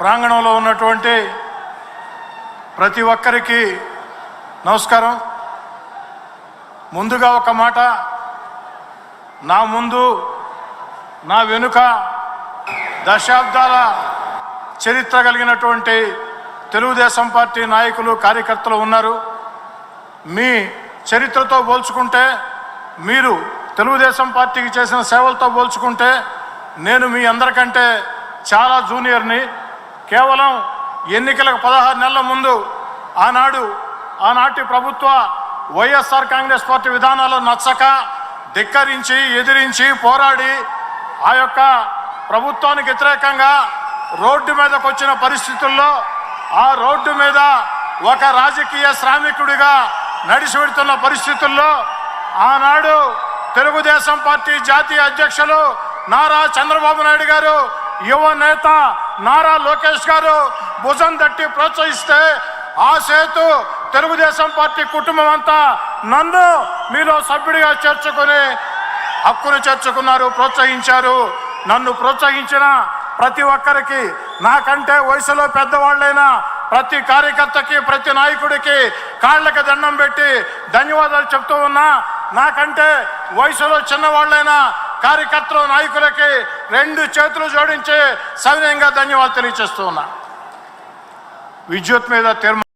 ప్రాంగణంలో ఉన్నటువంటి ప్రతి ఒక్కరికి నమస్కారం. ముందుగా ఒక మాట. నా ముందు నా వెనుక దశాబ్దాల చరిత్ర కలిగినటువంటి తెలుగుదేశం పార్టీ నాయకులు కార్యకర్తలు ఉన్నారు. మీ చరిత్రతో పోల్చుకుంటే మీరు తెలుగుదేశం పార్టీకి చేసిన సేవలతో పోల్చుకుంటే నేను మీ అందరికంటే చాలా జూనియర్ని కేవలం ఎన్నికలకు పదహారు నెలల ముందు ఆనాడు ఆనాటి ప్రభుత్వ వైఎస్ఆర్ కాంగ్రెస్ పార్టీ విధానాలు నచ్చక ధిక్కరించి ఎదిరించి పోరాడి ఆ యొక్క ప్రభుత్వానికి వ్యతిరేకంగా రోడ్డు మీదకు వచ్చిన పరిస్థితుల్లో ఆ రోడ్డు మీద ఒక రాజకీయ శ్రామికుడిగా నడిచి పెడుతున్న పరిస్థితుల్లో ఆనాడు తెలుగుదేశం పార్టీ జాతీయ అధ్యక్షులు నారా చంద్రబాబు నాయుడు గారు యువ నేత నారా లోకేష్ గారు భుజం తట్టి ప్రోత్సహిస్తే ఆ సేతు తెలుగుదేశం పార్టీ కుటుంబం అంతా నన్ను మీలో సభ్యుడిగా చేర్చుకొని హక్కును చేర్చుకున్నారు ప్రోత్సహించారు. నన్ను ప్రోత్సహించిన ప్రతి ఒక్కరికి నాకంటే వయసులో పెద్దవాళ్ళైనా ప్రతి కార్యకర్తకి ప్రతి నాయకుడికి కాళ్ళకి దండం పెట్టి ధన్యవాదాలు చెప్తూ ఉన్నా. నాకంటే వయసులో చిన్నవాళ్ళైనా కార్యకర్తలు నాయకులకి రెండు చేతులు జోడించి సవినయంగా ధన్యవాదాలు తెలియజేస్తూ ఉన్నా. విద్యుత్ మీద తీర్మానం